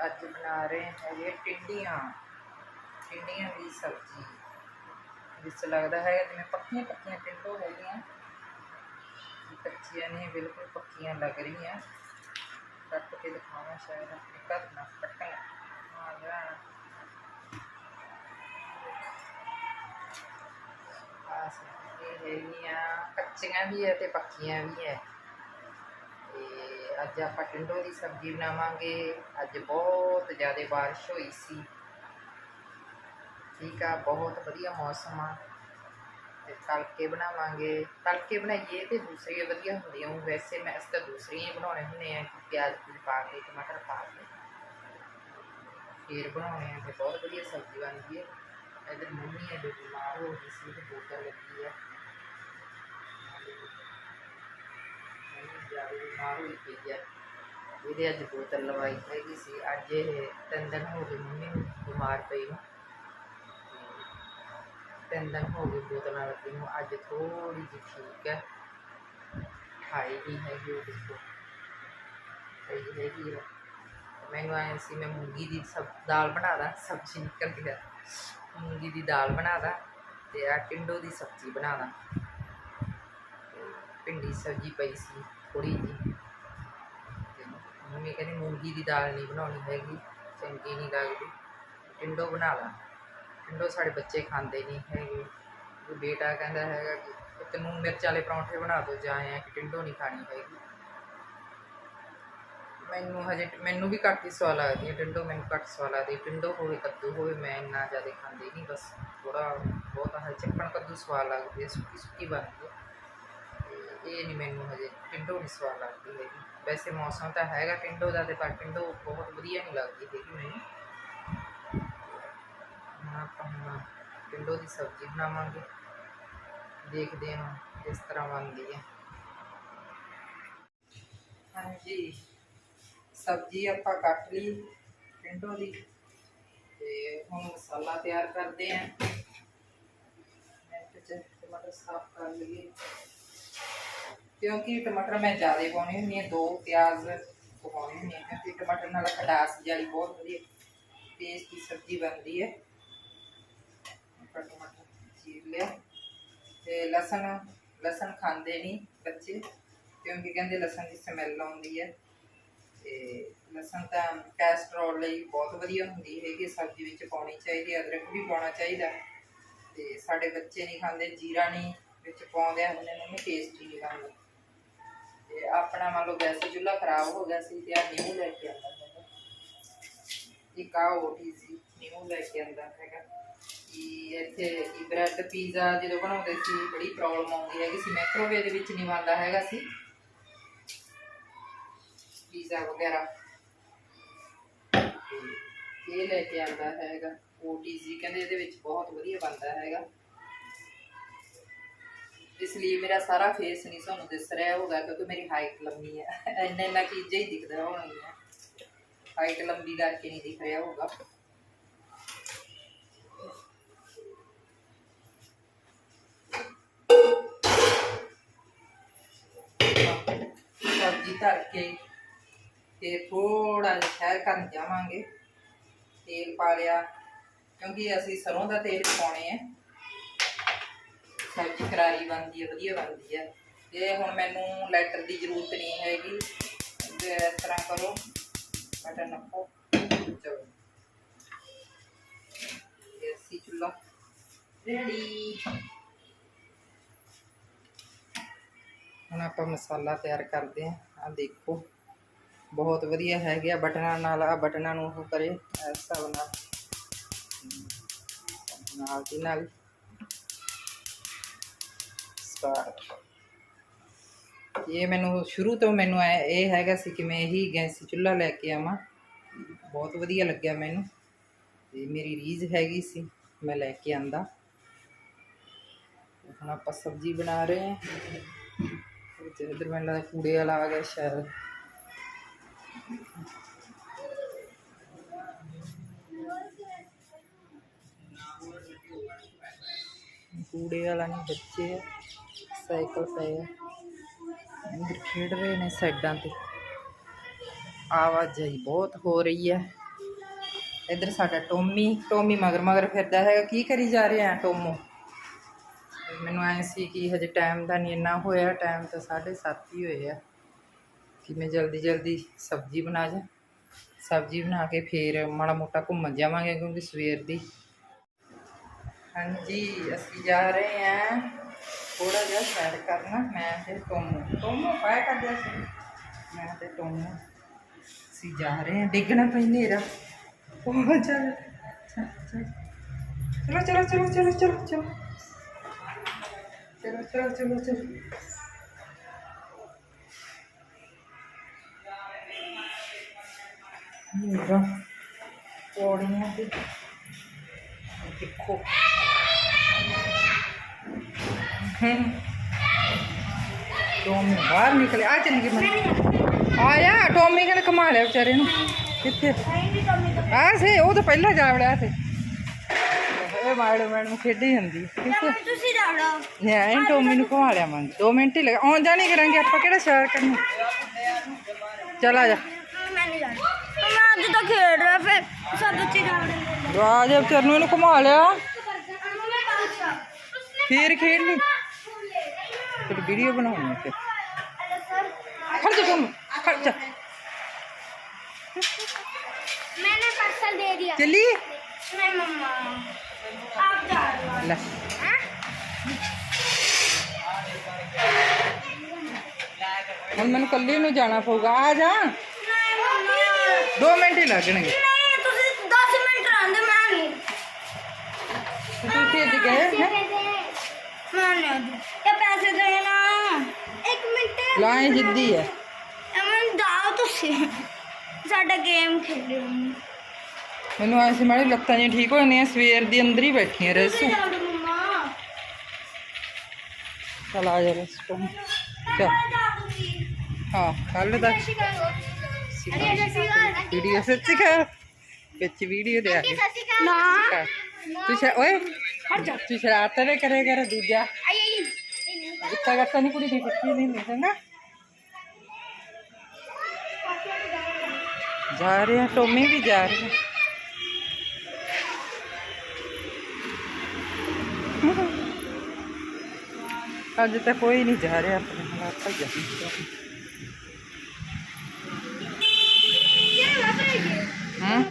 ਅੱਜ ਬਣਾ ਰਹੇ ਹੈਗੇ ਟਿੰਡੀਆਂ ਟਿੰਡੀਆਂ ਦੀ ਸਬਜ਼ੀ ਜਿਸ ਲੱਗਦਾ ਹੈ ਜਿਵੇਂ ਪੱਕੀਆਂ ਪੱਕੀਆਂ ਟਿੰਡੋ ਹੈਗੀਆਂ ਕੱਚੀਆਂ ਨਹੀਂ ਬਿਲਕੁਲ ਪੱਕੀਆਂ ਲੱਗ ਰਹੀਆਂ ਕੱਟ ਕੇ ਦਿਖਾਵਾਂ ਸ਼ਾਇਦ ਆਪਣੇ ਘਰ ਨਾ ਕੱਟਾਂ ਆ ਜਾ ਆਸ ਇਹ ਹੈਗੀਆਂ ਕੱਚੀਆਂ ਵੀ ਹੈ ਤੇ ਪੱਕੀਆਂ ਵੀ ਹੈ ਤੇ ਅੱਜ ਆਪਾਂ ਟਿੰਡੋ ਦੀ ਸਬਜ਼ੀ ਬਣਾਵਾਂਗੇ। ਅੱਜ ਬਹੁਤ ਜ਼ਿਆਦਾ ਬਾਰਿਸ਼ ਹੋਈ ਸੀ। ਠੀਕ ਆ, ਬਹੁਤ ਵਧੀਆ ਮੌਸਮ ਆ। ਤੇ ਤੜਕੇ ਬਣਾਵਾਂਗੇ। ਤੜਕੇ ਬਣਾਈਏ ਤੇ ਦੂਸਰੀਆਂ ਵਧੀਆ ਹੁੰਦੀਆਂ। ਉਹ ਵੈਸੇ ਮੈਂ ਇਸ ਤਾਂ ਦੂਸਰੀਆਂ ਹੀ ਬਣਾਉਣੇ ਹੁੰਦੇ ਆ ਪਿਆਜ਼ ਪੂਜ ਪਾ ਕੇ ਟਮਾਟਰ ਪਾ ਕੇ। ਫੇਰ ਬਣਾਉਣੇ ਆ ਤੇ ਬਹੁਤ ਵਧੀਆ ਸਬਜ਼ੀ ਬਣਦੀ ਹੈ ਇਧਰ ਮੰਮੀ ਹੈ ਜੋ ਬਿਮਾਰ ਹੋ ਗਈ ਸੀ ਤੇ ਬੋਤਲ ਲੱਗੀ ਹੈ ਮੰਮੀ ਜ਼ਿਆਦਾ ਬਿਮਾਰ ਹੋਈ ਪਈ ਹੈ ਇਹਦੇ ਅੱਜ ਬੋਤਲ ਲਵਾਈ ਹੈਗੀ ਸੀ। ਅੱਜ ਇਹ ਤਿੰਨ ਦਿਨ ਹੋ ਗਏ ਮੰਮੀ ਨੂੰ ਬਿਮਾਰ ਪਈ ਨੂੰ। ਤਿੰਨ ਦਿਨ ਹੋ ਗਏ ਬੋਤਲਾਂ ਲੱਗੀ ਨੂੰ। ਅੱਜ ਥੋੜੀ ਜਿਹੀ ਠੀਕ ਹੈ। ਖਾਈ ਨਹੀਂ ਹੈਗੀ ਉਹ ਦੇਖੋ ਸਹੀ ਹੈਗੀ ਆ। ਮੈਨੂੰ ਆਇਆ ਸੀ, ਮੈਂ ਮੂੰਗੀ ਦੀ ਸਬ, ਦਾਲ ਬਣਾ ਦਾਂ, ਸਬਜ਼ੀ ਨਿਕਲ ਗਿਆ ਮੂੰਗੀ ਦੀ ਦਾਲ ਬਣਾ ਦਾਂ ਤੇ ਆ ਟਿੰਡੋ ਦੀ ਸਬਜ਼ੀ ਬਣਾ ਭਿੰਡੀ ਸਬਜ਼ੀ ਪਈ ਸੀ ਥੋੜੀ ਜਿਹੀ। ਮੰਮੀ ਕਹਿੰਦੀ ਮੂੰਗੀ ਦੀ ਦਾਲ ਨਹੀਂ ਬਣਾਉਣੀ ਹੈਗੀ, ਚੰਗੀ ਨਹੀਂ ਲੱਗਦੀ। ਟਿੰਡੋ ਬਣਾ ਲਾ। ਟਿੰਡੋ ਸਾਡੇ ਬੱਚੇ ਖਾਂਦੇ ਨਹੀਂ ਹੈਗੇ। ਉਹ ਬੇਟਾ ਕਹਿੰਦਾ ਹੈਗਾ ਕਿ ਤੈਨੂੰ ਮਿਰਚ ਵਾਲੇ ਪਰੌਂਠੇ ਬਣਾ ਦੋ, ਜਾਂ ਐਂ ਕਿ ਟਿੰਡੋ ਨਹੀਂ ਖਾਣੀ ਹੈਗੀ। ਮੈਨੂੰ ਹਜੇ ਮੈਨੂੰ ਵੀ ਘੱਟ ਹੀ ਸਵਾਦ ਲੱਗਦੀ ਹੈ ਟਿੰਡੋ, ਮੈਨੂੰ ਘੱਟ ਸਵਾਦ ਲੱਗਦੀ ਟਿੰਡੋ ਹੋਵੇ, ਕੱਦੂ ਹੋਵੇ, ਮੈਂ ਇੰਨਾ ਜ਼ਿਆਦਾ ਖਾਂਦੀ ਨਹੀਂ, ਬਸ ਥੋੜਾ ਬਹੁਤ ਹਜੇ ਚੱਕਣ ਕੱਦੂ ਸਵਾਦ ਲੱਗਦੀ ਹੈ ਸੁੱਕੀ ਸੁੱਕੀ ਬਣਦੀ ਹੈ। ਇਹ ਨਹੀਂ ਮੈਨੂੰ ਹਜੇ ਟਿੰਡੋ ਨਹੀਂ ਸਵਾਦ ਲੱਗਦੀ ਹੈਗੀ। ਵੈਸੇ ਮੌਸਮ ਤਾਂ ਹੈਗਾ ਟਿੰਡੋ ਦਾ ਤੇ ਪਰ ਟਿੰਡੋ ਬਹੁਤ ਵਧੀਆ ਨਹੀਂ ਲੱਗਦੀ ਹੈਗੀ ਮੈਨੂੰ। ਆਪਾਂ ਟਿੰਡੋ ਦੀ ਸਬਜ਼ੀ ਬਣਾਵਾਂਗੇ। ਦੇਖਦੇ ਹਾਂ ਕਿਸ ਤਰ੍ਹਾਂ ਬਣਦੀ ਹੈ। ਹਾਂਜੀ, ਸਬਜ਼ੀ ਆਪਾਂ ਕੱਟ ਲਈ ਟਿੰਡੋ ਦੀ ਤੇ ਹੁਣ ਮਸਾਲਾ ਤਿਆਰ ਕਰਦੇ ਆਂ ਮਿੰਟ ਚ ਟਮਾਟਰ ਸਾਫ਼ ਕਰ ਲਈਏ। ਕਿਉਂਕਿ ਟਮਾਟਰ ਮੈਂ ਜ਼ਿਆਦਾ ਪਾਉਣੇ ਹੁੰਦੀ ਆ ਦੋ ਪਿਆਜ਼ ਪਾਉਣੇ ਹੁੰਦੇ ਆ ਕਿਉਂਕਿ ਟਮਾਟਰ ਨਾਲ ਖਟਾਸ ਜਿਹੜੀ ਬਹੁਤ ਵਧੀਆ ਟੇਸਟੀ ਸਬਜ਼ੀ ਬਣਦੀ ਹੈ। ਟਮਾਟਰ ਚੀਰ ਲਿਆ ਤੇ ਲਸਣ ਲਸਣ ਖਾਂਦੇ ਨਹੀਂ ਬੱਚੇ ਕਿਉਂਕਿ ਕਹਿੰਦੇ ਲਸਣ ਦੀ ਸਮੈਲ ਆਉਂਦੀ ਹੈ ਤੇ ਲਸਣ ਤਾਂ ਕੈਸਟਰੋਲ ਲਈ ਬਹੁਤ ਵਧੀਆ ਹੁੰਦੀ ਹੈਗੀ, ਸਬਜ਼ੀ ਵਿੱਚ ਪਾਉਣੀ ਚਾਹੀਦੀ ਹੈ, ਅਦਰਕ ਵੀ ਪਾਉਣਾ ਚਾਹੀਦਾ ਤੇ ਸਾਡੇ ਬੱਚੇ ਨਹੀਂ ਖਾਂਦੇ, ਜੀਰਾ ਨਹੀਂ ਵਿੱਚ ਪਾਉਂਦੇ ਆ ਉਹਨਾਂ ਨੂੰ ਟੇਸਟੀ ਨਹੀਂ ਲੱਗਦਾ। ਤੇ ਆਪਣਾ ਮੰਨ ਲਓ ਗੈਸ ਚੁੱਲ੍ਹਾ ਖਰਾਬ ਹੋ ਗਿਆ ਸੀ ਤੇ ਆ ਨਿਊ ਲੈ ਕੇ ਆਂਦਾ ਹੈਗਾ ਇੱਕ ਆ ਓਟੀ ਸੀ ਨਿਊ ਲੈ ਕੇ ਆਂਦਾ ਹੈਗਾ ਕਿ ਇੱਥੇ ਕੀ ਬ੍ਰੈਡ, ਪੀਜ਼ਾ ਜਦੋਂ ਬਣਾਉਂਦੇ ਸੀ, ਬੜੀ ਪ੍ਰੋਬਲਮ ਆਉਂਦੀ ਹੈਗੀ ਸੀ। ਮਾਈਕ੍ਰੋਵੇਵ ਦੇ ਵਿੱਚ ਨਹੀਂ ਬਣਦਾ ਹੈਗਾ ਸੀ। ਪੀਜ਼ਾ ਵਗੈਰਾ। ਇਹ ਲੈ ਕੇ ਆਂਦਾ ਹੈਗਾ। ਓਟੀਜੀ ਕਹਿੰਦੇ ਇਹਦੇ ਵਿੱਚ ਬਹੁਤ ਵਧੀਆ ਬਣਦਾ ਹੈਗਾ। ਇਸ ਲਈ ਮੇਰਾ ਸਾਰਾ ਫੇਸ ਨਹੀਂ ਤੁਹਾਨੂੰ ਦਿਸ ਰਿਹਾ ਹੋਗਾ ਕਿਉਂਕਿ ਮੇਰੀ ਹਾਈਟ ਲੰਮੀ ਹੈ। ਇੰਨਾ ਇੰਨਾ ਚੀਜ਼ਾਂ ਹੀ ਦਿਖਦਾ ਹੋਣਗੀਆਂ ਹਾਈਟ ਲੰਬੀ ਕਰਕੇ ਨਹੀਂ ਦਿਖ ਰਿਹਾ ਹੋਗਾ ਸਬਜ਼ੀ ਧਰ ਕੇ ਤੇ ਥੋੜਾ ਜਿਹਾ ਸ਼ਹਿਰ ਕਰਨ ਜਾਵਾਂਗੇ। ਤੇਲ ਪਾ ਲਿਆ, ਕਿਉਂਕਿ ਅਸੀਂ ਸਰੋਂ ਦਾ ਤੇਲ ਪਾਉਣੇ ਆ ਸਬਜ਼ੀ ਕਰਾਰੀ ਬਣਦੀ ਹੈ, ਵਧੀਆ ਬਣਦੀ ਹੈ। ਤੇ ਹੁਣ ਮੈਨੂੰ ਲੈਟਰ ਦੀ ਜ਼ਰੂਰਤ ਨਹੀਂ ਹੈਗੀ ਇਸ ਤਰ੍ਹਾਂ ਕਰੋ। ਬਟਨ ਨੱਪੋ। ਚਲੋ। ਦੇਸੀ ਚੁੱਲਾ ਰੈਡੀ ਹੁਣ ਆਪਾਂ ਮਸਾਲਾ ਤਿਆਰ ਕਰਦੇ ਹਾਂ। ਆ ਦੇਖੋ। ਬਹੁਤ ਵਧੀਆ ਹੈਗੇ ਆ ਬਟਨਾਂ ਨਾਲ। ਆ ਬਟਨਾਂ ਨੂੰ ਉਹ ਕਰੇ। ਇਸ ਹਿਸਾਬ ਨਾਲ। ਨਾਲ ਦੀ ਨਾਲ। ਸਟਾਰਟ ਇਹ ਮੈਨੂੰ ਸ਼ੁਰੂ ਤੋਂ ਮੈਨੂੰ ਇਹ ਹੈਗਾ ਸੀ ਕਿ ਮੈਂ ਇਹੀ ਗੈਸ ਚੁੱਲ੍ਹਾ ਲੈ ਕੇ ਆਵਾਂ। ਬਹੁਤ ਵਧੀਆ ਲੱਗਿਆ ਮੈਨੂੰ। ਤੇ ਮੇਰੀ ਰੀਝ ਹੈਗੀ ਸੀ, ਮੈਂ ਲੈ ਕੇ ਆਂਦਾ। ਹੁਣ ਆਪਾਂ ਸਬਜ਼ੀ ਬਣਾ ਰਹੇ ਹਾਂ। ਇਧਰ ਮੈਨੂੰ ਲੱਗਦਾ ਕੂੜੇ ਵਾਲਾ ਆ ਗਿਆ ਸ਼ਾਇਦ। ਕੂੜੇ ਵਾਲਾ ਨਹੀਂ, ਬੱਚੇ ਆ। ਸਾਈਕਲ ਪਏ ਆ। ਇੱਧਰ ਖੇਡ ਰਹੇ ਨੇ ਸਾਈਡਾਂ ਤੇ। ਆਵਾਜਾਈ ਬਹੁਤ ਹੋ ਰਹੀ ਹੈ। ਇੱਧਰ ਸਾਡਾ ਟੋਮੀ ਟੋਮੀ ਮਗਰ ਮਗਰ ਫਿਰਦਾ ਹੈਗਾ। ਕੀ ਕਰੀ ਜਾ ਰਿਹਾ ਟੋਮੋ? ਮੈਨੂੰ ਐ ਸੀ ਕਿ ਹਜੇ ਟਾਈਮ ਦਾ ਨਹੀਂ ਇੰਨਾ ਹੋਇਆ। ਟਾਈਮ ਤਾਂ 7:30 ਹੀ ਹੋਏ ਆ। ਕਿ ਮੈਂ ਜਲਦੀ ਜਲਦੀ ਸਬਜ਼ੀ ਬਣਾ ਜਾ। ਸਬਜ਼ੀ ਬਣਾ ਕੇ ਫੇਰ ਮਾੜਾ ਮੋਟਾ ਘੁੰਮਣ ਜਾਵਾਂਗੇ ਕਿਉਂਕਿ ਸਵੇਰ ਦੀ। ਹਾਂਜੀ, ਅਸੀਂ ਜਾ ਰਹੇ ਹਾਂ। ਥੋੜਾ ਜਿਹਾ ਸੈਰ ਕਰਨਾ, ਮੈਂ ਤੇ ਟੋਮੋ। ਟੋਮੋ ਪਾਇਆ ਕਰਦਾ ਸੀ ਮੈਂ ਤੇ ਟੋਮੋ। ਅਸੀਂ ਜਾ ਰਹੇ ਹਾਂ, ਡਿੱਗਣਾ ਪਈ ਨੇਰਾ ਉਹ ਚੱਲ, ਚਲੋ ਚਲੋ। ਚਲੋ ਚਲੋ ਚਲੋ ਚਲੋ ਚਲੋ ਚਲੋ। ਚਲੋ ਚਲੋ ਨੇਰਾ ਪੌੜੀਆਂ ਤੇ। ਦੇਖੋ। ਟੋਮੀ ਬਾਹਰ ਨਿਕਲੇ। ਆ ਚੱਲ ਗਈ ਮੈਂ ਆਇਆ ਟੋਮੀ ਕਨੇ ਕਮਾ ਲਿਆ ਵਿਚਾਰੇ ਨੂੰ। ਕਿੱਥੇ? ਆ ਸੇ ਉਹ ਤਾਂ ਪਹਿਲਾਂ ਜਾ ਵੜਿਆ ਸੀ। ਇਹ ਮਾੜੇ ਮੈਡਮ ਖੇਡੀ ਜਾਂਦੀ। ਤੁਸੀਂ ਜਾੜੋ ਟੋਮੀ ਨੂੰ ਘੁਮਾ ਲਿਆ ਮੰਗ 2 ਮਿੰਟ ਹੀ ਲਗਾ। ਆਉਣ ਜਾਣੀ ਕਰਾਂਗੇ ਆਪਾਂ ਕਿਹੜਾ ਸ਼ੇਅਰ ਕਰਨਾ? ਚਲ ਆ ਜਾ। ਮੈਂ ਨਹੀਂ ਜਾਣਾ। ਮੈਂ ਅੱਜ ਤਾਂ ਖੇਡ ਰਿਹਾ ਫਿਰ ਸਭ ਬੱਚੇ ਜਾ ਰਹੇ ਆ ਜਾ ਵਿਚਾਰ ਨੂੰ ਇਹਨੂੰ ਘੁਮਾ ਲਿਆ। ਫੇਰ ਖੇਡ ਲਈ ਫਿਰ ਵੀਡੀਓ ਬਣਾਉਣੀ ਹੈ ਫਿਰ ਖੜ ਜਾ ਟੋਮੀ ਖੜ ਜਾ मैंने पार्सल दे दिया ਚੱਲੀ नहीं मम्मा आप जा रहे हो ਲੈ ਹੁਣ ਮੈਨੂੰ ਕੱਲੀ ਨੂੰ ਜਾਣਾ ਪਊਗਾ ਆ ਜਾ नहीं मम्मा 2 ਮਿੰਟ ਹੀ ਲੱਗਣਗੇ नहीं ਤੁਸੀਂ 10 ਮਿੰਟ ਰਹਿੰਦੇ ਮੈਂ ਨਹੀਂ ਤੁਸੀਂ ਅੱਜ ਗਏ ਹੈਂ? ਮੈਂ ਨਹੀਂ ਮਿੰਟ ਲਾਏ ਜਿੱਦੀ ਹੈ ਅਮਨ ਦਾਓ ਤੁਸੀਂ ਸਾਡਾ ਗੇਮ ਖੇਡਿਓ ਮੈਨੂੰ ਐਸੀ ਮਾੜੀ ਲੱਤਾਂ ਜਿਹੀਆਂ ਠੀਕ ਹੋ ਜਾਂਦੀਆਂ ਸਵੇਰ ਦੀ ਅੰਦਰ ਹੀ ਬੈਠੀਆਂ ਰਸੂ ਤੁਸੀਂ ਜਾਓ ਮੰਮਾ ਚਲ ਆ ਜਾ ਰਸੂ ਚਲ ਕੱਲ ਜਾ ਤੁਸੀਂ ਹਾਂ ਕੱਲ ਦਾ ਸਤਿ ਸ਼੍ਰੀ ਅਕਾਲ ਵੀਡੀਓ ਸੱਚੀ ਕਰ ਵਿੱਚ ਵੀਡੀਓ ਦੇ ਆ ਕੇ ਸਤਿ ਸ਼੍ਰੀ ਅਕਾਲ ਨਾ ਤੂੰ ਸ਼ਾ ਓਏ ਤੂੰ ਸ਼ਰਾਰਤ ਨਾ ਕਰੇ ਕਰ ਦੂਜਾ ਆਈ ਆਈ ਗੁੱਸਾ ਕਰਤਾ ਨਹੀਂ ਕੁੜੀ ਦੀ ਪੱਕੀ ਨਹੀਂ ਨਹੀਂ जा रहे हैं टोमी भी जा रहे हैं अज तो कोई नहीं जा रहा अपने हालात